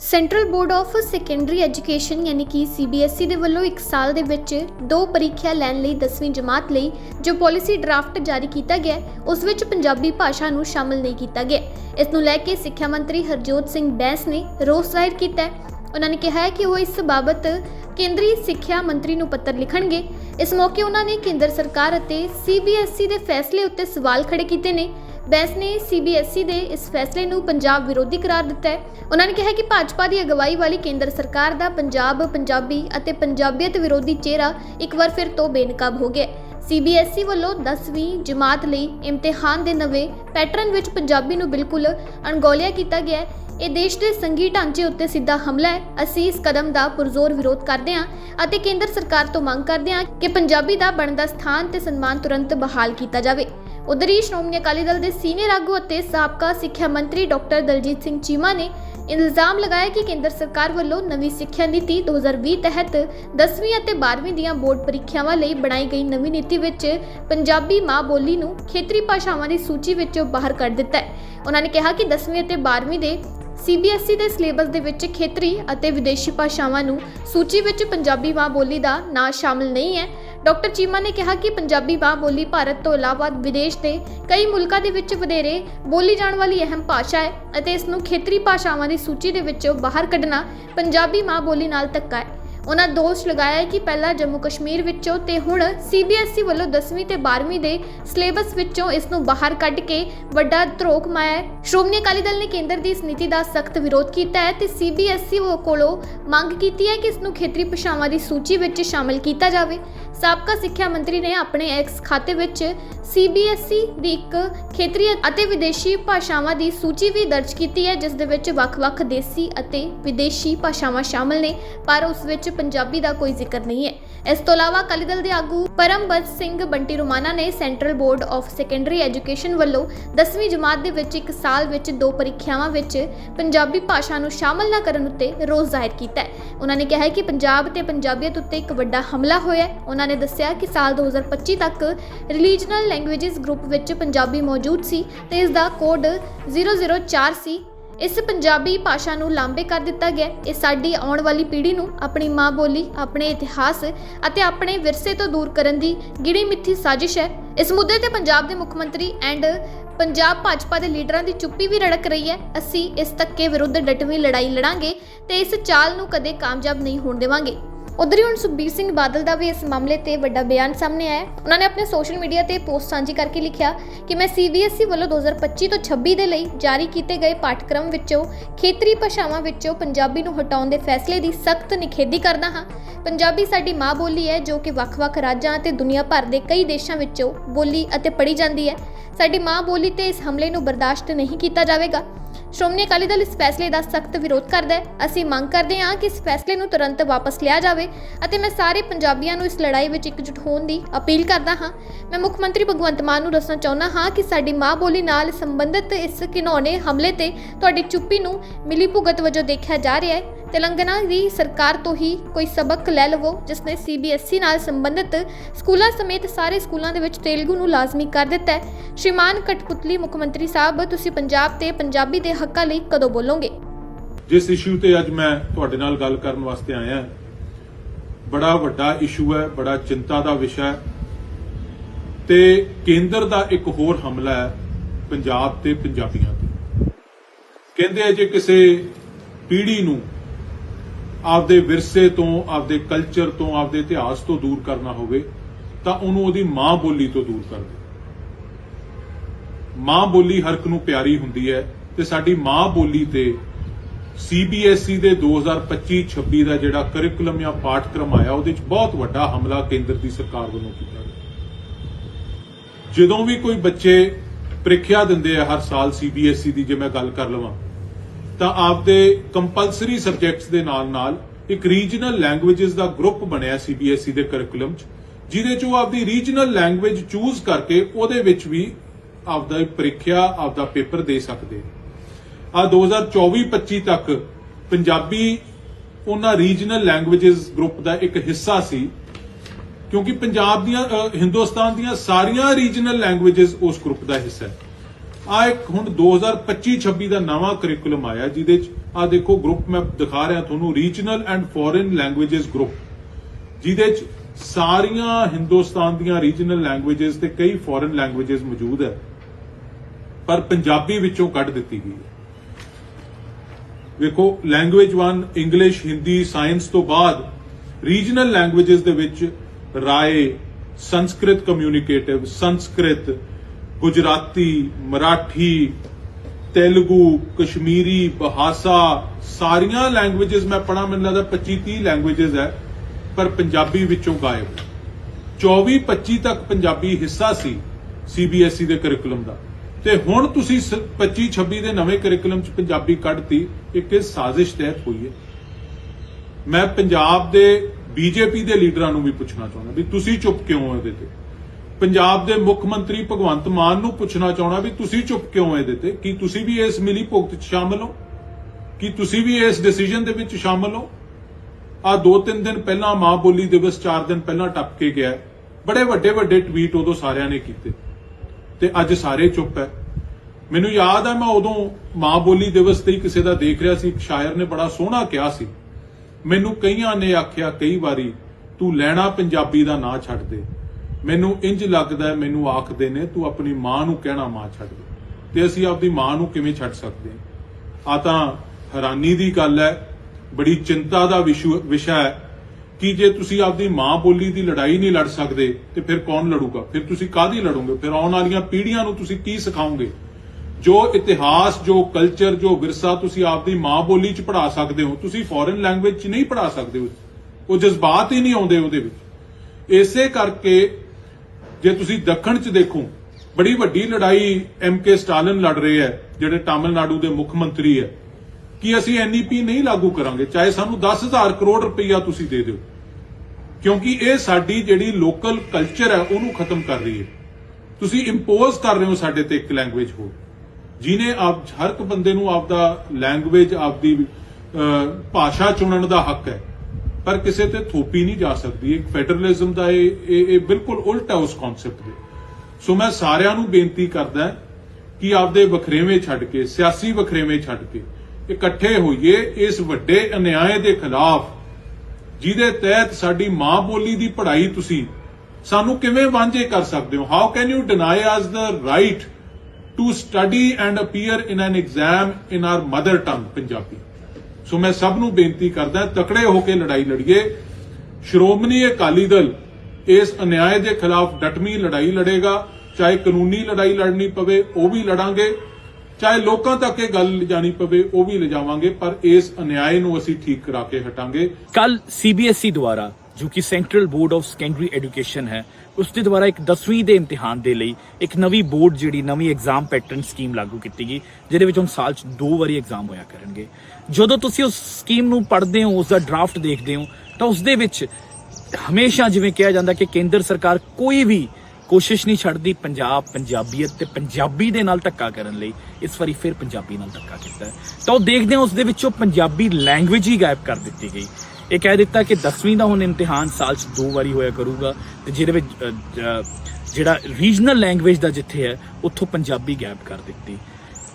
Central board of secondary education ਯਾਨੀ ਕਿ CBSE ਦੇ ਵੱਲੋਂ ਇੱਕ ਸਾਲ ਦੇ ਵਿੱਚ ਦੋ ਪ੍ਰੀਖਿਆ ਲੈਣ ਲਈ 10ਵੀਂ ਜਮਾਤ ਲਈ ਜੋ ਪਾਲਿਸੀ ਡਰਾਫਟ ਜਾਰੀ ਕੀਤਾ ਗਿਆ, ਉਸ ਵਿੱਚ ਪੰਜਾਬੀ ਭਾਸ਼ਾ ਨੂੰ ਸ਼ਾਮਲ ਨਹੀਂ ਕੀਤਾ ਗਿਆ। ਇਸ ਨੂੰ ਲੈ ਕੇ ਸਿੱਖਿਆ ਮੰਤਰੀ ਹਰਜੋਤ ਸਿੰਘ ਬੈਂਸ ਨੇ ਰੋਸ ਜ਼ਾਹਿਰ ਕੀਤਾ ਉਹਨਾਂ ਨੇ ਕਿਹਾ ਹੈ ਕਿ ਉਹ ਇਸ ਬਾਬਤ ਕੇਂਦਰੀ ਸਿੱਖਿਆ ਮੰਤਰੀ ਨੂੰ ਪੱਤਰ ਲਿਖਣਗੇ। ਇਸ ਮੌਕੇ ਉਹਨਾਂ ਨੇ ਕੇਂਦਰ ਸਰਕਾਰ ਅਤੇ ਸੀਬੀਐਸਈ ਦੇ ਫੈਸਲੇ ਉੱਤੇ ਸਵਾਲ ਖੜੇ ਕੀਤੇ ਨੇ। ਬੈਂਸ ਨੇ ਸੀਬੀਐਸਈ ਦੇ ਇਸ ਫੈਸਲੇ ਨੂੰ ਪੰਜਾਬ ਵਿਰੋਧੀ ਕਰਾਰ ਦਿੱਤਾ ਹੈ। ਉਹਨਾਂ ਨੇ ਕਿਹਾ ਕਿ ਭਾਜਪਾ ਦੀ ਅਗਵਾਈ ਵਾਲੀ ਕੇਂਦਰ ਸਰਕਾਰ ਦਾ ਪੰਜਾਬ, ਪੰਜਾਬੀ ਅਤੇ ਪੰਜਾਬੀਅਤ ਵਿਰੋਧੀ ਚਿਹਰਾ ਇੱਕ ਵਾਰ ਫਿਰ ਤੋਂ ਬੇਨਕਾਬ ਹੋ ਗਿਆ ਸੀਬੀਐਸਈ ਵੱਲੋਂ 10ਵੀਂ ਜਮਾਤ ਲਈ ਇਮਤਿਹਾਨ ਦੇ ਨਵੇਂ ਪੈਟਰਨ ਵਿੱਚ ਪੰਜਾਬੀ ਨੂੰ ਬਿਲਕੁਲ ਅਣਗੌਲਿਆ ਕੀਤਾ ਗਿਆ ਹੈ। ਇਹ ਦੇਸ਼ ਦੇ ਸੰਘੀ ਢਾਂਚੇ ਉੱਤੇ ਸਿੱਧਾ ਹਮਲਾ ਹੈ। ਅਸੀਂ ਇਸ ਕਦਮ ਦਾ ਪੁਰਜ਼ੋਰ ਵਿਰੋਧ ਕਰਦੇ ਹਾਂ ਅਤੇ ਕੇਂਦਰ ਸਰਕਾਰ ਤੋਂ ਮੰਗ ਕਰਦੇ ਹਾਂ ਕਿ ਪੰਜਾਬੀ ਦਾ ਬਣਦਾ ਸਥਾਨ ਤੇ ਸਨਮਾਨ ਤੁਰੰਤ ਬਹਾਲ ਕੀਤਾ ਜਾਵੇ। ਉਧਰ ਹੀ ਸ਼੍ਰੋਮਣੀ ਅਕਾਲੀ ਦਲ ਦੇ ਸੀਨੀਅਰ ਆਗੂ ਅਤੇ ਸਾਬਕਾ ਸਿੱਖਿਆ ਮੰਤਰੀ ਡਾਕਟਰ ਦਲਜੀਤ ਸਿੰਘ ਚੀਮਾ ਨੇ ਇਲਜ਼ਾਮ ਲਗਾਇਆ ਕਿ ਕੇਂਦਰ ਸਰਕਾਰ ਵੱਲੋਂ ਨਵੀਂ ਸਿੱਖਿਆ ਨੀਤੀ 2020 ਤਹਿਤ 10ਵੀਂ ਅਤੇ 12ਵੀਂ ਦੀਆਂ ਬੋਰਡ ਪ੍ਰੀਖਿਆਵਾਂ ਲਈ ਬਣਾਈ ਗਈ ਨਵੀਂ ਨੀਤੀ ਵਿੱਚ ਪੰਜਾਬੀ ਮਾਂ ਬੋਲੀ ਨੂੰ ਖੇਤਰੀ ਭਾਸ਼ਾਵਾਂ ਦੀ ਸੂਚੀ ਵਿੱਚੋਂ ਬਾਹਰ ਕੱਢ ਦਿੱਤਾ ਹੈ। ਉਹਨਾਂ ਨੇ ਕਿਹਾ ਕਿ 10ਵੀਂ ਅਤੇ 12ਵੀਂ ਦੇ ਸੀਬੀਐਸਈ ਦੇ ਸਿਲੇਬਸ ਦੇ ਵਿੱਚ ਖੇਤਰੀ ਅਤੇ ਵਿਦੇਸ਼ੀ ਭਾਸ਼ਾਵਾਂ ਨੂੰ ਸੂਚੀ ਵਿੱਚ ਪੰਜਾਬੀ ਮਾਂ ਬੋਲੀ ਦਾ ਨਾਂ ਸ਼ਾਮਲ ਨਹੀਂ ਹੈ। ਡਾਕਟਰ ਚੀਮਾ ਨੇ ਕਿਹਾ ਕਿ ਪੰਜਾਬੀ ਮਾਂ ਬੋਲੀ ਭਾਰਤ ਤੋਂ ਇਲਾਵਾ ਵਿਦੇਸ਼ ਦੇ ਕਈ ਮੁਲਕਾਂ ਦੇ ਵਿੱਚ ਵਧੇਰੇ ਬੋਲੀ ਜਾਣ ਵਾਲੀ ਅਹਿਮ ਭਾਸ਼ਾ ਹੈ ਅਤੇ ਇਸ ਨੂੰ ਖੇਤਰੀ ਭਾਸ਼ਾਵਾਂ ਦੀ ਸੂਚੀ ਦੇ ਵਿੱਚੋਂ ਬਾਹਰ ਕੱਢਣਾ ਪੰਜਾਬੀ ਮਾਂ ਬੋਲੀ ਨਾਲ ਧੱਕਾ ਹੈ। ਉਹਨਾਂ ਦੋਸ਼ ਲਗਾਇਆ ਹੈ ਕਿ ਪਹਿਲਾਂ ਜੰਮੂ ਕਸ਼ਮੀਰ ਵਿੱਚੋਂ ਤੇ ਹੁਣ ਸੀਬੀਐਸਈ ਵੱਲੋਂ 10ਵੀਂ ਤੇ 12ਵੀਂ ਦੇ ਸਿਲੇਬਸ ਵਿੱਚੋਂ ਇਸ ਨੂੰ ਬਾਹਰ ਕੱਢ ਕੇ ਵੱਡਾ ਧਰੋਕ ਮਾਇਆ ਹੈ। ਸ਼੍ਰੋਮਣੀ ਅਕਾਲੀ ਦਲ ਨੇ ਕੇਂਦਰ ਦੀ ਇਸ ਨੀਤੀ ਦਾ ਸਖਤ ਵਿਰੋਧ ਕੀਤਾ ਹੈ ਤੇ ਸੀਬੀਐਸਈ ਕੋਲੋਂ ਮੰਗ ਕੀਤੀ ਹੈ ਕਿ ਇਸ ਨੂੰ ਖੇਤਰੀ ਭਾਸ਼ਾਵਾਂ ਦੀ ਸੂਚੀ ਵਿੱਚ ਸ਼ਾਮਲ ਕੀਤਾ ਜਾਵੇ। ਸਾਬਕਾ ਸਿੱਖਿਆ ਮੰਤਰੀ ਨੇ ਆਪਣੇ ਐਕਸ ਖਾਤੇ ਵਿੱਚ ਸੀਬੀਐਸਈ ਦੀ ਇੱਕ ਖੇਤਰੀ ਅਤੇ ਵਿਦੇਸ਼ੀ ਭਾਸ਼ਾਵਾਂ ਦੀ ਸੂਚੀ ਵੀ ਦਰਜ ਕੀਤੀ ਹੈ, ਜਿਸ ਦੇ ਵਿੱਚ ਵੱਖ-ਵੱਖ ਦੇਸੀ ਅਤੇ ਵਿਦੇਸ਼ੀ ਭਾਸ਼ਾਵਾਂ ਸ਼ਾਮਲ ਨੇ, ਪਰ ਉਸ ਵਿੱਚ ਪੰਜਾਬੀ ਦਾ ਕੋਈ ਜ਼ਿਕਰ ਨਹੀਂ ਹੈ। ਇਸ ਤੋਂ ਇਲਾਵਾ ਅਕਾਲੀ ਦਲ ਦੇ ਆਗੂ ਪਰਮਬਤ ਸਿੰਘ ਬੰਟੀ ਰੋਮਾਨਾ ਨੇ central board of secondary education ਵੱਲੋਂ 10ਵੀਂ ਜਮਾਤ ਦੇ ਵਿੱਚ ਇੱਕ ਸਾਲ ਵਿੱਚ ਦੋ ਪ੍ਰੀਖਿਆਵਾਂ ਵਿੱਚ ਪੰਜਾਬੀ ਭਾਸ਼ਾ ਨੂੰ ਸ਼ਾਮਲ ਨਾ ਕਰਨ ਉੱਤੇ ਰੋਸ ਜ਼ਾਹਿਰ ਕੀਤਾ ਹੈ। ਉਹਨਾਂ ਨੇ ਕਿਹਾ ਹੈ ਕਿ ਪੰਜਾਬ ਤੇ ਪੰਜਾਬੀਅਤ ਉੱਤੇ ਇੱਕ ਵੱਡਾ ਹਮਲਾ ਹੋਇਆ ਹੈ। ਉਹਨਾਂ ਨੇ ਦੱਸਿਆ ਕਿ ਸਾਲ 2025 ਤੱਕ ਰਿਲੀਜਨਲ ਲੈਂਗੁਏਜਸ ਗਰੁੱਪ ਵਿੱਚ ਪੰਜਾਬੀ ਮੌਜੂਦ ਸੀ ਤੇ ਇਸ ਦਾ ਕੋਡ 004 ਸੀ। ਇਸ ਪੰਜਾਬੀ ਭਾਸ਼ਾ ਨੂੰ ਲਾਂਬੇ ਕਰ ਦਿੱਤਾ ਗਿਆ। ਇਹ ਸਾਡੀ ਆਉਣ ਵਾਲੀ ਪੀੜ੍ਹੀ ਨੂੰ ਆਪਣੀ ਮਾਂ ਬੋਲੀ, ਆਪਣੇ ਇਤਿਹਾਸ ਅਤੇ ਆਪਣੇ ਵਿਰਸੇ ਤੋਂ ਦੂਰ ਕਰਨ ਦੀ ਗਿਣੀ ਮਿੱਥੀ ਸਾਜ਼ਿਸ਼ ਹੈ। ਇਸ ਮੁੱਦੇ ਤੇ ਪੰਜਾਬ ਦੇ ਮੁੱਖ ਮੰਤਰੀ ਐਂਡ ਪੰਜਾਬ ਭਾਜਪਾ ਦੇ ਲੀਡਰਾਂ ਦੀ ਚੁੱਪੀ ਵੀ ਰੜਕ ਰਹੀ ਹੈ। ਅਸੀਂ ਇਸ ਧੱਕੇ ਵਿਰੁੱਧ ਡਟਵੀਂ ਲੜਾਈ ਲੜਾਂਗੇ ਤੇ ਇਸ ਚਾਲ ਨੂੰ ਕਦੇ ਕਾਮਯਾਬ ਨਹੀਂ ਹੋਣ ਦੇਵਾਂਗੇ। ਉਧਰ ਹੀ ਹੁਣ ਸੁਖਬੀਰ ਸਿੰਘ ਬਾਦਲ ਦਾ ਵੀ ਇਸ ਮਾਮਲੇ ਤੇ ਵੱਡਾ ਬਿਆਨ ਸਾਹਮਣੇ ਆਇਆ ਉਹਨਾਂ ਨੇ ਆਪਣੇ ਸੋਸ਼ਲ ਮੀਡੀਆ ਤੇ ਪੋਸਟ ਸਾਂਝੀ ਕਰਕੇ ਲਿਖਿਆ ਕਿ ਮੈਂ ਸੀਬੀਐਸਈ ਵੱਲੋਂ 2025 ਤੋਂ 26 ਦੇ ਲਈ ਜਾਰੀ ਕੀਤੇ ਗਏ ਪਾਠਕ੍ਰਮ ਵਿੱਚੋਂ ਖੇਤਰੀ ਭਾਸ਼ਾਵਾਂ ਵਿੱਚੋਂ ਪੰਜਾਬੀ ਨੂੰ ਹਟਾਉਣ ਦੇ ਫੈਸਲੇ ਦੀ ਸਖਤ ਨਿਖੇਧੀ ਕਰਦਾ ਹਾਂ। ਪੰਜਾਬੀ ਸਾਡੀ ਮਾਂ ਬੋਲੀ ਹੈ ਜੋ ਕਿ ਵੱਖ-ਵੱਖ ਰਾਜਾਂ ਅਤੇ ਦੁਨੀਆ ਭਰ ਦੇ ਕਈ ਦੇਸ਼ਾਂ ਵਿੱਚੋਂ ਬੋਲੀ ਅਤੇ ਪੜ੍ਹੀ ਜਾਂਦੀ ਹੈ। ਸਾਡੀ ਮਾਂ ਬੋਲੀ ਤੇ ਇਸ ਹਮਲੇ ਨੂੰ ਬਰਦਾਸ਼ਤ ਨਹੀਂ ਕੀਤਾ ਜਾਵੇਗਾ। ਸ਼੍ਰੋਮਣੀ ਅਕਾਲੀ ਦਲ ਇਸ ਫੈਸਲੇ ਦਾ ਸਖਤ ਵਿਰੋਧ ਕਰਦਾ ਹੈ। ਅਸੀਂ ਮੰਗ ਕਰਦੇ ਹਾਂ ਕਿ ਇਸ ਫੈਸਲੇ ਨੂੰ ਤੁਰੰਤ ਵਾਪਸ ਲਿਆ ਜਾਵੇ ਅਤੇ ਮੈਂ ਸਾਰੇ ਪੰਜਾਬੀਆਂ ਨੂੰ ਇਸ ਲੜਾਈ ਵਿੱਚ ਇਕਜੁੱਟ ਹੋਣ ਦੀ ਅਪੀਲ ਕਰਦਾ ਹਾਂ। ਮੈਂ ਮੁੱਖ ਮੰਤਰੀ ਭਗਵੰਤ ਮਾਨ ਨੂੰ ਦੱਸਣਾ ਚਾਹੁੰਦਾ ਹਾਂ ਕਿ ਸਾਡੀ ਮਾਂ ਬੋਲੀ ਨਾਲ ਸੰਬੰਧਿਤ ਇਸ ਘਿਨੌਣੇ ਹਮਲੇ ਤੇ ਤੁਹਾਡੀ ਚੁੱਪੀ ਨੂੰ ਮਿਲੀ ਭੁਗਤ ਵਜੋਂ ਦੇਖਿਆ ਜਾ ਰਿਹਾ ਹੈ। ਤੇਲੰਗਾਨਾ ਦੀ ਸਰਕਾਰ ਤੋਂ ਹੀ ਕੋਈ ਸਬਕ ਲੈ ਲਵੋ, ਜਿਸ ਨੇ ਸੀਬੀਐਸਈ ਨਾਲ ਸੰਬੰਧਿਤ ਸਕੂਲਾਂ ਸਮੇਤ ਸਾਰੇ ਸਕੂਲਾਂ ਦੇ ਵਿੱਚ ਤੇਲਗੂ ਨੂੰ ਲਾਜ਼ਮੀ ਕਰ ਦਿੱਤਾ ਹੈ। ਸ਼੍ਰੀਮਾਨ ਕਟਪੁਤਲੀ ਮੁੱਖ ਮੰਤਰੀ ਸਾਹਿਬ, ਤੁਸੀਂ ਪੰਜਾਬ ਤੇ ਪੰਜਾਬੀ ਦੇ ਹੱਕਾਂ ਲਈ ਕਦੋਂ ਬੋਲੋਗੇ? ਜਿਸ ਇਸ਼ੂ ਤੇ ਅੱਜ ਮੈਂ ਤੁਹਾਡੇ ਨਾਲ ਗੱਲ ਕਰਨ ਵਾਸਤੇ ਆਇਆ, ਬੜਾ ਵੱਡਾ ਇਸ਼ੂ ਹੈ, ਬੜਾ ਚਿੰਤਾ ਦਾ ਵਿਸ਼ਾ ਹੈ। ਤੇ ਕੇਂਦਰ ਦਾ ਇੱਕ ਹੋਰ ਹਮਲਾ ਹੈ, ਪੰਜਾਬ ਤੇ ਪੰਜਾਬੀਆਂ ਤੇ। ਕਹਿੰਦੇ ਜੇ ਕਿਸੇ ਪੀੜ੍ਹੀ ਨੂੰ ਆਪਦੇ ਵਿਰਸੇ ਤੋਂ, ਆਪਦੇ ਕਲਚਰ ਤੋਂ, ਆਪਦੇ ਇਤਿਹਾਸ ਤੋਂ ਦੂਰ ਕਰਨਾ ਹੋਵੇ, ਤਾਂ ਉਹਨੂੰ ਉਹਦੀ ਮਾਂ ਬੋਲੀ ਤੋਂ ਦੂਰ ਕਰ ਦੇ ਮਾਂ ਬੋਲੀ ਹਰ ਇੱਕ ਨੂੰ ਪਿਆਰੀ ਹੁੰਦੀ ਹੈ ਤੇ ਸਾਡੀ ਮਾਂ ਬੋਲੀ ਤੇ ਸੀਬੀਐਸਈ ਦੇ 2025-26 ਦਾ ਜਿਹੜਾ ਕਰਿਕੂਲਮ ਜਾਂ ਪਾਠਕ੍ਰਮ ਆਇਆ, ਉਹਦੇ ਵਿੱਚ ਬਹੁਤ ਵੱਡਾ ਹਮਲਾ ਕੇਂਦਰ ਦੀ ਸਰਕਾਰ ਵੱਲੋਂ ਕੀਤਾ ਗਿਆ। ਜਦੋਂ ਵੀ ਕੋਈ ਬੱਚੇ ਪ੍ਰੀਖਿਆ ਦਿੰਦੇ ਆ ਹਰ ਸਾਲ ਸੀਬੀਐਸਈ ਦੀ, ਜੇ ਮੈਂ ਗੱਲ ਕਰ ਲਵਾਂ, ਤਾਂ ਆਪਦੇ ਕੰਪਲਸਰੀ ਸਬਜੈਕਟਸ ਦੇ ਨਾਲ ਨਾਲ ਇੱਕ ਰੀਜਨਲ ਲੈਂਗੁਏਜਸ ਦਾ ਗਰੁੱਪ ਬਣਿਆ ਸੀਬੀਐਸਈ ਦੇ ਕਰਿਕੂਲਮ 'ਚ, ਜਿਹਦੇ 'ਚ ਉਹ ਆਪਦੀ ਰੀਜਨਲ ਲੈਂਗੁਏਜ ਚੂਜ਼ ਕਰਕੇ ਉਹਦੇ ਵਿੱਚ ਵੀ ਆਪਦਾ ਪ੍ਰੀਖਿਆ, ਆਪਦਾ ਪੇਪਰ ਦੇ ਸਕਦੇ ਆ 2024-25 ਤੱਕ ਪੰਜਾਬੀ ਉਹਨਾਂ ਰੀਜਨਲ ਲੈਂਗੁਏਜਸ ਗਰੁੱਪ ਦਾ ਇੱਕ ਹਿੱਸਾ ਸੀ। ਕਿਉਂਕਿ ਪੰਜਾਬ ਦੀਆਂ ਹਿੰਦੁਸਤਾਨ ਦੀਆਂ ਸਾਰੀਆਂ ਰੀਜਨਲ ਲੈਂਗੁਏਜਸ ਉਸ ਗਰੁੱਪ ਦਾ ਹਿੱਸਾ ਹੈ। ਆ ਇੱਕ ਹੁਣ 2025-26 ਦਾ ਨਵਾਂ ਕਰਿਕੂਲਮ ਆਇਆ, ਜਿਹਦੇ ਚ, ਆ ਦੇਖੋ ਗਰੁੱਪ ਮੈਂ ਦਿਖਾ ਰਿਹਾ ਤੁਹਾਨੂੰ regional and foreign languages group ਜਿਹਦੇ ਚ ਸਾਰੀਆਂ ਹਿੰਦੁਸਤਾਨ ਦੀਆਂ ਰੀਜਨਲ ਲੈਂਗੁਏਜਸ ਤੇ ਕਈ ਫੋਰਨ ਲੈਂਗੁਏਜਸ ਮੌਜੂਦ ਹੈ, ਪਰ ਪੰਜਾਬੀ ਵਿੱਚੋਂ ਕੱਢ ਦਿੱਤੀ ਗਈ ਹੈ। ਵੇਖੋ ਲੈਂਗੁਏਜ 1 ਇੰਗਲਿਸ਼ ਹਿੰਦੀ ਸਾਇੰਸ ਤੋਂ ਬਾਅਦ ਰੀਜਨਲ ਲੈਂਗੁਏਜਸ ਦੇ ਵਿੱਚ ਰਾਏ, ਸੰਸਕ੍ਰਿਤ ਕਮਿਊਨੀਕੇਟਿਵ ਸੰਸਕ੍ਰਿਤ, ਗੁਜਰਾਤੀ, ਮਰਾਠੀ, ਤੇਲਗੂ, ਕਸ਼ਮੀਰੀ, ਬਹਾਸਾ, ਸਾਰੀਆਂ ਲੈਂਗੁਏਜਸ ਮੈਂ ਪੜ੍ਹਾ, ਮੈਨੂੰ ਲੱਗਦਾ 25 30 ਲੈਂਗੁਏਜਸ ਹੈ, ਪਰ ਪੰਜਾਬੀ ਵਿੱਚੋਂ ਗਾਇਬ। 24 25 ਤੱਕ ਪੰਜਾਬੀ ਹਿੱਸਾ ਸੀ ਸੀਬੀਐਸਈ ਦੇ ਕਰਿਕੂਲਮ ਦਾ। ਤੇ ਹੁਣ ਤੁਸੀਂ 25 26 ਦੇ ਨਵੇਂ ਕਰਿਕੂਲਮ ਚ ਪੰਜਾਬੀ ਕੱਢਤੀ, ਇੱਕ ਇਹ ਸਾਜ਼ਿਸ਼ ਤਹਿਤ ਹੋਈ ਹੈ। ਮੈਂ ਪੰਜਾਬ ਦੇ ਬੀਜੇਪੀ ਦੇ ਲੀਡਰਾਂ ਨੂੰ ਵੀ ਪੁੱਛਣਾ ਚਾਹੁੰਦਾ ਵੀ ਤੁਸੀਂ ਚੁੱਪ ਕਿਉਂ ਹੋ ਇਹਦੇ ਤੇ? ਪੰਜਾਬ ਦੇ ਮੁੱਖ ਮੰਤਰੀ ਭਗਵੰਤ ਮਾਨ ਨੂੰ ਪੁੱਛਣਾ ਚਾਹੁੰਦਾ ਵੀ ਤੁਸੀਂ ਚੁੱਪ ਕਿਉਂ ਹੋ ਇਹਦੇ ਤੇ? ਕੀ ਤੁਸੀਂ ਵੀ ਇਸ ਮਿਲੀ ਭੁਗਤ ਚ ਸ਼ਾਮਲ ਹੋ? ਕੀ ਤੁਸੀਂ ਵੀ ਇਸ ਡਿਸੀਜਨ ਦੇ ਵਿੱਚ ਸ਼ਾਮਲ ਹੋ? ਆ ਦੋ ਤਿੰਨ ਦਿਨ ਪਹਿਲਾਂ ਮਾਂ ਬੋਲੀ ਦਿਵਸ 4 ਦਿਨ ਪਹਿਲਾਂ ਟੱਪ ਕੇ ਗਿਆ। ਬੜੇ ਵੱਡੇ ਵੱਡੇ ਟਵੀਟ ਉਦੋਂ ਸਾਰਿਆਂ ਨੇ ਕੀਤੇ। ਤੇ ਅੱਜ ਸਾਰੇ ਚੁੱਪ ਹੈ। ਮੈਨੂੰ ਯਾਦ ਹੈ ਮੈਂ ਉਦੋਂ ਮਾਂ ਬੋਲੀ ਦਿਵਸ ਤੇ ਕਿਸੇ ਦਾ ਦੇਖ ਰਿਹਾ ਸੀ। ਇੱਕ ਸ਼ਾਇਰ ਨੇ ਬੜਾ ਸੋਹਣਾ ਕਿਹਾ ਸੀ। ਮੈਨੂੰ ਕਈਆਂ ਨੇ ਆਖਿਆ ਕਈ ਵਾਰੀ ਤੂੰ ਲੈਣਾ ਪੰਜਾਬੀ ਦਾ ਨਾਂ ਛੱਡ ਦੇ। ਮੈਨੂੰ ਇੰਜ ਲੱਗਦਾ ਮੈਨੂੰ ਆਖਦੇ ਨੇ, ਤੂੰ ਆਪਣੀ ਮਾਂ ਨੂੰ ਕਹਿਣਾ ਮਾਂ ਛੱਡ ਦੇ। ਤੇ ਅਸੀਂ ਆਪਦੀ ਮਾਂ ਨੂੰ ਕਿਵੇਂ ਛੱਡ ਸਕਦੇ ਆ ਤਾਂ ਹੈਰਾਨੀ ਦੀ ਗੱਲ ਹੈ। ਬੜੀ ਚਿੰਤਾ ਦਾ ਵਿਸ਼ੂ- ਵਿਸ਼ਾ ਹੈ। ਕਿ ਜੇ ਤੁਸੀਂ ਆਪਦੀ ਮਾਂ ਬੋਲੀ ਦੀ ਲੜਾਈ ਨਹੀਂ ਲੜ ਸਕਦੇ, ਤੇ ਫਿਰ ਕੌਣ ਲੜੂਗਾ? ਫਿਰ ਤੁਸੀਂ ਕਾਹਦੀ ਲੜੋਗੇ? ਫਿਰ ਆਉਣ ਵਾਲੀਆਂ ਪੀੜ੍ਹੀਆਂ ਨੂੰ ਤੁਸੀਂ ਕੀ ਸਿਖਾਓਗੇ? ਜੋ ਇਤਿਹਾਸ, ਜੋ ਕਲਚਰ ਜੋ ਵਿਰਸਾ ਤੁਸੀਂ ਆਪਦੀ ਮਾਂ ਬੋਲੀ ਚ ਪੜ੍ਹਾ ਸਕਦੇ ਹੋ, ਤੁਸੀਂ ਫੋਰਨ ਲੈਂਗੁਏਜ ਚ ਨਹੀਂ ਪੜਾ ਸਕਦੇ ਹੋ ਉਹ ਜਜ਼ਬਾਤ ਹੀ ਨਹੀਂ ਆਉਂਦੇ ਉਹਦੇ ਵਿੱਚ। ਇਸੇ ਕਰਕੇ ਜੇ ਤੁਸੀਂ ਦੱਖਣ ਚ ਦੇਖੋ, ਬੜੀ ਵੱਡੀ ਲੜਾਈ ਐਮ ਕੇ ਸਟਾਲਿਨ ਲੜ ਰਹੇ ਹੈ, ਜਿਹੜੇ ਤਾਮਿਲਨਾਡੂ ਦੇ ਮੁੱਖ ਮੰਤਰੀ ਹੈ। ਕਿ ਅਸੀਂ ਐਨਈਪੀ ਨਹੀਂ ਲਾਗੂ ਕਰਾਂਗੇ ਚਾਹੇ ਸਾਨੂੰ 10000 ਕਰੋੜ ਰੁਪਈਆ ਤੁਸੀਂ ਦੇ ਦਿਓ। ਕਿਉਂਕਿ ਇਹ ਸਾਡੀ ਜਿਹੜੀ ਲੋਕਲ ਕਲਚਰ ਹੈ ਉਹਨੂੰ ਖਤਮ ਕਰ ਰਹੀ ਹੈ। ਤੁਸੀਂ ਇੰਪੋਜ਼ ਕਰ ਰਹੇ ਹੋ ਸਾਡੇ ਤੇ ਇੱਕ ਲੈਂਗੁਏਜ ਹੋਰ। ਜਿਨੇ ਆਪ ਹਰ ਇੱਕ ਬੰਦੇ ਨੂੰ ਆਪਦਾ ਲੈਂਗੁਏਜ ਆਪਦੀ ਅਹ, ਭਾਸ਼ਾ ਚੁਣਨ ਦਾ ਹੱਕ ਹੈ। ਪਰ ਕਿਸੇ ਤੇ ਥੋਪੀ ਨਹੀਂ ਜਾ ਸਕਦੀ। ਇੱਕ ਫੈਡਰਲਿਜ਼ਮ ਦਾ ਇਹ ਇਹ ਇਹ ਬਿਲਕੁਲ ਉਲਟ ਹੈ ਉਸ ਕਨਸੈਪਟ ਦੇ ਸੋ ਮੈਂ ਸਾਰਿਆਂ ਨੂੰ ਬੇਨਤੀ ਕਰਦਾ ਕਿ ਆਪਦੇ ਵਖਰੇਵੇਂ ਛੱਡ ਕੇ ਸਿਆਸੀ ਵਖਰੇਵੇਂ ਛੱਡ ਕੇ ਇਕੱਠੇ ਹੋਈਏ ਇਸ ਵੱਡੇ ਅਨਿਆਏ ਦੇ ਖਿਲਾਫ, ਜਿਹਦੇ ਤਹਿਤ ਸਾਡੀ ਮਾਂ ਬੋਲੀ ਦੀ ਪੜ੍ਹਾਈ ਤੁਸੀਂ ਸਾਨੂੰ ਕਿਵੇਂ ਵਾਂਝੇ ਕਰ ਸਕਦੇ ਹੋ? How can you deny us the right to study and appear in an exam in our mother tongue Punjabi so ਮੈਂ ਸਭ ਨੂੰ ਬੇਨਤੀ ਕਰਦਾ, ਤਕੜੇ ਹੋ ਕੇ ਲੜਾਈ ਲੜੀਏ। ਸ਼੍ਰੋਮਣੀ ਅਕਾਲੀ ਦਲ ਇਸ ਅਨਿਆਏ ਦੇ ਖਿਲਾਫ ਡਟਮੀ ਲੜਾਈ ਲੜੇਗਾ, ਚਾਹੇ ਕਾਨੂੰਨੀ ਲੜਾਈ ਲੜਨੀ ਪਵੇ, ਉਹ ਵੀ ਲੜਾਂਗੇ। ਚਾਹੇ ਲੋਕਾਂ ਤੱਕ ਇਹ ਗੱਲ ਲਿਜਾਣੀ ਪਵੇ, ਉਹ ਵੀ ਲਿਜਾਵਾਂਗੇ, ਪਰ ਇਸ ਅਨਿਆਏ ਨੂੰ ਅਸੀਂ ਠੀਕ ਕਰਾ ਕੇ ਹਟਾਂਗੇ। ਕੱਲ ਸੀਬੀਐਸਈ ਦੁਆਰਾ, ਜੋ ਕਿ central board of secondary education ਹੈ, ਉਸ ਦੇ ਦੁਆਰਾ ਇੱਕ 10ਵੀਂ ਦੇ ਇਮਤਿਹਾਨ ਦੇ ਲਈ ਇੱਕ ਨਵੀਂ ਬੋਰਡ, ਜਿਹੜੀ ਨਵੀਂ ਐਗਜ਼ਾਮ ਪੈਟਰਨ ਸਕੀਮ ਲਾਗੂ ਕੀਤੀ ਗਈ, ਜਿਹਦੇ ਵਿੱਚ ਹੁਣ ਸਾਲ 'ਚ ਦੋ ਵਾਰੀ ਐਗਜ਼ਾਮ ਹੋਇਆ ਕਰਨਗੇ। ਜਦੋਂ ਤੁਸੀਂ ਉਸ ਸਕੀਮ ਨੂੰ ਪੜ੍ਹਦੇ ਹੋ, ਉਸ ਦਾ ਡਰਾਫਟ ਦੇਖਦੇ ਹੋ, ਤਾਂ ਉਸ ਦੇ ਵਿੱਚ ਹਮੇਸ਼ਾ ਜਿਵੇਂ ਕਿਹਾ ਜਾਂਦਾ ਕਿ ਕੇਂਦਰ ਸਰਕਾਰ ਕੋਈ ਵੀ ਕੋਸ਼ਿਸ਼ ਨਹੀਂ ਛੱਡਦੀ ਪੰਜਾਬ, ਪੰਜਾਬੀਅਤ ਤੇ ਪੰਜਾਬੀ ਦੇ ਨਾਲ ਧੱਕਾ ਕਰਨ ਲਈ। ਇਸ ਵਾਰੀ ਫਿਰ ਪੰਜਾਬੀ ਨਾਲ ਧੱਕਾ ਕੀਤਾ। ਤਾਂ ਉਹ ਦੇਖਦੇ ਹਾਂ, ਉਸ ਦੇ ਵਿੱਚੋਂ ਪੰਜਾਬੀ ਲੈਂਗੁਏਜ ਹੀ ਗਾਇਬ ਕਰ ਦਿੱਤੀ ਗਈ। ਇਹ ਕਹਿ ਦਿੱਤਾ ਕਿ 10ਵੀਂ ਦਾ ਹੁਣ ਇਮਤਿਹਾਨ ਸਾਲ 'ਚ ਦੋ ਵਾਰੀ ਹੋਇਆ ਕਰੂਗਾ ਤੇ ਜਿਹਦੇ ਵਿੱਚ ਜਿਹੜਾ ਰੀਜਨਲ ਲੈਂਗੁਏਜ ਦਾ ਜਿੱਥੇ ਹੈ, ਉੱਥੋਂ ਪੰਜਾਬੀ ਗਾਇਬ ਕਰ ਦਿੱਤੀ।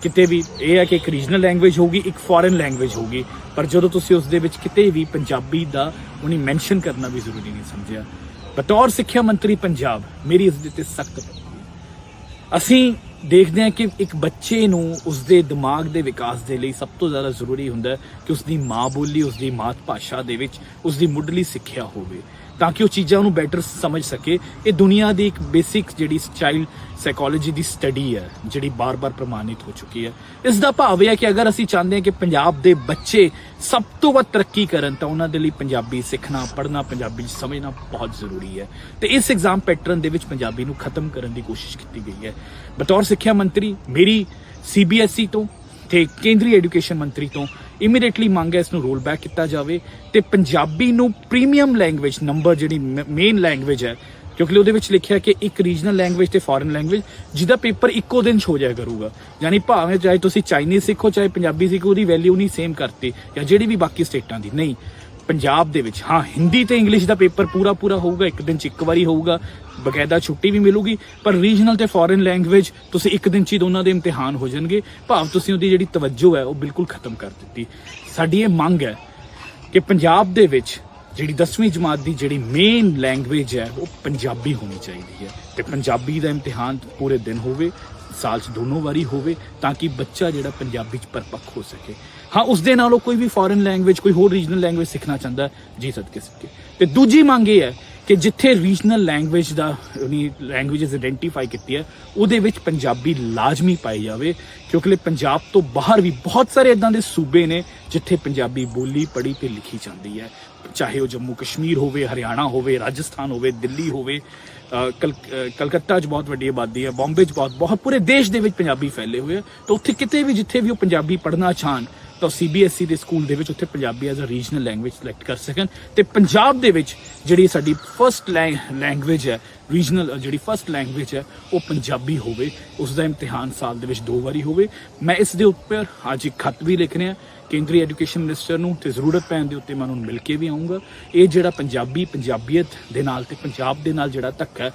ਕਿਤੇ ਵੀ ਇਹ ਹੈ ਕਿ ਇੱਕ ਰੀਜਨਲ ਲੈਂਗੁਏਜ ਹੋਊਗੀ, ਇੱਕ ਫੋਰਨ ਲੈਂਗੁਏਜ ਹੋਊਗੀ, ਪਰ ਜਦੋਂ ਤੁਸੀਂ ਉਸ ਦੇ ਵਿੱਚ ਕਿਤੇ ਵੀ ਪੰਜਾਬੀ ਦਾ ਉਹਨੇ ਮੈਂਸ਼ਨ ਕਰਨਾ ਵੀ ਜ਼ਰੂਰੀ ਨਹੀਂ ਸਮਝਿਆ। ਬਤੌਰ ਸਿੱਖਿਆ ਮੰਤਰੀ ਪੰਜਾਬ, ਮੇਰੀ ਇਸ ਦੇ ਤੇ ਸਖਤ ਅਸੀਂ ਦੇਖਦੇ ਹਾਂ ਕਿ ਇੱਕ ਬੱਚੇ ਨੂੰ ਉਸਦੇ ਦਿਮਾਗ ਦੇ ਵਿਕਾਸ ਦੇ ਲਈ ਸਭ ਤੋਂ ਜ਼ਿਆਦਾ ਜ਼ਰੂਰੀ ਹੁੰਦਾ ਕਿ ਉਸਦੀ ਮਾਂ ਬੋਲੀ, ਉਸਦੀ ਮਾਤ ਭਾਸ਼ਾ ਦੇ ਵਿੱਚ ਉਸਦੀ ਮੁੱਢਲੀ ਸਿੱਖਿਆ ਹੋਵੇ। ਤਾਂ ਕਿ ਉਹ ਚੀਜ਼ਾਂ ਨੂੰ ਬੈਟਰ ਸਮਝ ਸਕੇ। ਇਹ ਦੁਨੀਆ ਦੀ ਇੱਕ ਬੇਸਿਕ ਜਿਹੜੀ ਚਾਈਲਡ ਸਾਈਕੋਲੋਜੀ ਦੀ ਸਟੱਡੀ ਹੈ, ਜਿਹੜੀ ਬਾਰ-ਬਾਰ ਪ੍ਰਮਾਣਿਤ ਹੋ ਚੁੱਕੀ ਹੈ। ਇਸ ਦਾ ਭਾਵ ਇਹ ਹੈ ਕਿ ਅਗਰ ਅਸੀਂ ਚਾਹੁੰਦੇ ਹਾਂ ਕਿ ਪੰਜਾਬ ਦੇ ਬੱਚੇ ਸਭ ਤੋਂ ਵੱਧ ਤਰੱਕੀ ਕਰਨ, ਤਾਂ ਉਹਨਾਂ ਦੇ ਲਈ ਪੰਜਾਬੀ ਸਿੱਖਣਾ, ਪੜ੍ਹਨਾ, ਪੰਜਾਬੀ 'ਚ ਸਮਝਣਾ ਬਹੁਤ ਜ਼ਰੂਰੀ ਹੈ। ਤੇ ਇਸ ਐਗਜ਼ਾਮ ਪੈਟਰਨ ਦੇ ਵਿੱਚ ਪੰਜਾਬੀ ਨੂੰ ਖਤਮ ਕਰਨ ਦੀ ਕੋਸ਼ਿਸ਼ ਕੀਤੀ ਗਈ ਹੈ। ਬਤੌਰ ਸਿੱਖਿਆ ਮੰਤਰੀ, ਮੇਰੀ ਸੀਬੀਐਸਈ ਤੋਂ ਤੇ ਕੇਂਦਰੀ ਐਜੂਕੇਸ਼ਨ ਮੰਤਰੀ ਤੋਂ ਇਮੀਡੀਏਟਲੀ ਮੰਗ ਹੈ ਇਸ ਨੂੰ ਰੋਲ ਬੈਕ ਕੀਤਾ ਜਾਵੇ ਤੇ ਪੰਜਾਬੀ ਨੂੰ ਪ੍ਰੀਮੀਅਮ ਲੈਂਗੁਏਜ ਨੰਬਰ ਜਿਹੜੀ ਮੇਨ ਲੈਂਗੁਏਜ ਹੈ, ਕਿਉਂਕਿ ਉਹਦੇ ਵਿੱਚ ਲਿਖਿਆ ਕਿ ਇੱਕ ਰੀਜਨਲ ਲੈਂਗੁਏਜ ਤੇ ਫੋਰਨ ਲੈਂਗੁਏਜ ਜਿਹਦਾ ਪੇਪਰ ਇੱਕੋ ਦਿਨ 'ਚ ਹੋ ਜਾਇਆ ਕਰੂਗਾ। ਯਾਨੀ ਭਾਵੇਂ ਚਾਹੇ ਤੁਸੀਂ ਚਾਈਨੀਜ਼ ਸਿੱਖੋ, ਚਾਹੇ ਪੰਜਾਬੀ ਸਿੱਖੋ, ਉਹਦੀ ਵੈਲਿਊ ਨਹੀਂ ਸੇਮ ਕਰਤੀ, ਜਾਂ ਜਿਹੜੀ ਵੀ ਬਾਕੀ ਸਟੇਟਾਂ ਦੀ। ਨਹੀਂ ਪੰਜਾਬ ਦੇ ਵਿੱਚ। ਹਾਂ, ਹਿੰਦੀ ਤੇ ਇੰਗਲਿਸ਼ ਦਾ ਪੇਪਰ ਪੂਰਾ ਪੂਰਾ ਹੋਊਗਾ, ਇੱਕ ਦਿਨ ਚ ਇੱਕ ਵਾਰੀ ਹੋਊਗਾ, ਬਕਾਇਦਾ ਛੁੱਟੀ ਵੀ ਮਿਲੂਗੀ, ਪਰ ਰੀਜਨਲ ਤੇ ਫੋਰਨ ਲੈਂਗੁਏਜ ਤੁਸੀਂ ਇੱਕ ਦਿਨ ਚ ਹੀ ਦੋਨਾਂ ਦੇ ਇਮਤਿਹਾਨ ਹੋ ਜਾਣਗੇ। ਭਾਵ ਤੁਸੀਂ ਉਹਦੀ ਜਿਹੜੀ ਤਵੱਜੋ ਹੈ, ਉਹ ਬਿਲਕੁਲ ਖਤਮ ਕਰ ਦਿੱਤੀ। ਸਾਡੀ ਇਹ ਮੰਗ ਹੈ ਕਿ ਪੰਜਾਬ ਦੇ ਵਿੱਚ ਜਿਹੜੀ 10ਵੀਂ ਜਮਾਤ ਦੀ ਜਿਹੜੀ ਮੇਨ ਲੈਂਗੁਏਜ ਹੈ, ਉਹ ਪੰਜਾਬੀ ਹੋਣੀ ਚਾਹੀਦੀ ਹੈ। ਤੇ ਪੰਜਾਬੀ ਦਾ ਇਮਤਿਹਾਨ ਪੂਰੇ ਦਿਨ ਹੋਵੇ ਸਾਲ 'ਚ ਦੋਨੋਂ ਵਾਰੀ ਹੋਵੇ ਤਾਂ ਕਿ ਬੱਚਾ ਜਿਹੜਾ ਪੰਜਾਬੀ 'ਚ ਪਰਪੱਕ ਹੋ ਸਕੇ। ਹਾਂ ਉਸ ਦੇ ਉਹ ਕੋਈ ਵੀ ਫੋਰਨ ਲੈਂਗੁਏਜ ਕੋਈ ਹੋਰ ਰੀਜਨਲ ਲੈਂਗੁਏਜ ਸਿੱਖਣਾ ਚਾਹੁੰਦਾ ਹੈ, ਜੀ ਸਦਕੇ ਸਕੇ ਤੇ ਦੂਜੀ ਮੰਗ ਇਹ ਹੈ ਕਿ ਜਿੱਥੇ ਰੀਜਨਲ ਲੈਂਗੁਏਜ ਦਾ ਉਹਨੀ ਲੈਂਗੁਏਜਸ ਆਇਡੈਂਟੀਫਾਈ ਕੀਤੀ ਹੈ ਉਹਦੇ ਵਿੱਚ ਪੰਜਾਬੀ ਲਾਜ਼ਮੀ ਪਾਈ ਜਾਵੇ ਕਿਉਂਕਿ ਪੰਜਾਬ ਤੋਂ ਬਾਹਰ ਵੀ ਬਹੁਤ ਸਾਰੇ ਇਦਾਂ ਦੇ ਸੂਬੇ ਨੇ ਜਿੱਥੇ ਪੰਜਾਬੀ ਬੋਲੀ ਪੜ੍ਹੀ ਤੇ ਲਿਖੀ ਜਾਂਦੀ ਹੈ। ਚਾਹੇ ਉਹ ਜੰਮੂ ਕਸ਼ਮੀਰ ਹੋਵੇ ਹਰਿਆਣਾ ਹੋਵੇ ਰਾਜਸਥਾਨ ਹੋਵੇ ਦਿੱਲੀ ਹੋਵੇ ਕਲਕੱਤਾ 'ਚ ਬਹੁਤ ਵੱਡੀ ਆਬਾਦੀ ਹੈ, ਬੰਬੇ 'ਚ ਬਹੁਤ ਬਹੁਤ ਪੂਰੇ ਦੇਸ਼ ਦੇ ਵਿੱਚ ਪੰਜਾਬੀ ਫੈਲੇ ਹੋਏ ਆ। ਤਾਂ ਉੱਥੇ ਕਿਤੇ ਵੀ ਜਿੱਥੇ ਵੀ ਉਹ ਪੰਜਾਬੀ ਪੜ੍ਹਨਾ ਚਾਹਣ, ਤਾਂ ਸੀਬੀਐਸਈ ਦੇ ਸਕੂਲ ਦੇ ਵਿੱਚ ਉੱਥੇ Punjabi as a regional language select ਕਰ ਸਕਣ। ਤੇ ਪੰਜਾਬ ਦੇ ਵਿੱਚ ਜਿਹੜੀ ਸਾਡੀ ਫਰਸਟ ਲੈਂਗੁਏਜ ਹੈ ਰੀਜਨਲ ਜਿਹੜੀ ਫਰਸਟ ਲੈਂਗੁਏਜ ਹੈ, ਉਹ ਪੰਜਾਬੀ ਹੋਵੇ। ਉਸ ਦਾ ਇਮਤਿਹਾਨ ਸਾਲ ਦੇ ਵਿੱਚ ਦੋ ਵਾਰੀ ਹੋਵੇ। ਮੈਂ ਇਸ ਦੇ ਉੱਪਰ ਅੱਜ ਇੱਕ ਖਤ ਵੀ ਲਿਖ ਰਿਹਾ। ਕੇਂਦਰੀ ਐਜੂਕੇਸ਼ਨ ਮਿਨਿਸਟਰ ਨੂੰ ਤੇ ਜ਼ਰੂਰਤ ਪੈਣ ਦੇ ਉੱਤੇ ਮੈਂ ਉਹਨਾਂ ਨੂੰ ਮਿਲ ਕੇ ਵੀ ਆਉਂਗਾ ਇਹ ਜਿਹੜਾ ਪੰਜਾਬੀ, ਪੰਜਾਬੀਅਤ ਦੇ ਨਾਲ ਤੇ ਪੰਜਾਬ ਦੇ ਨਾਲ ਜਿਹੜਾ ਧੱਕਾ